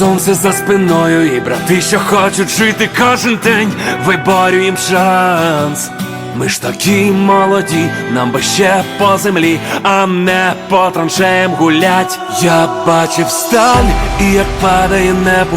Сонце за спиною і брати, що хочуть жити кожен день, виборюєм шанс. Ми ж такі молоді, нам би ще по землі, а не по траншеям гулять. Я бачив сталь і як падає небо.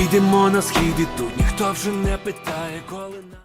Ми на схід і тут ніхто вже не питає, коли на.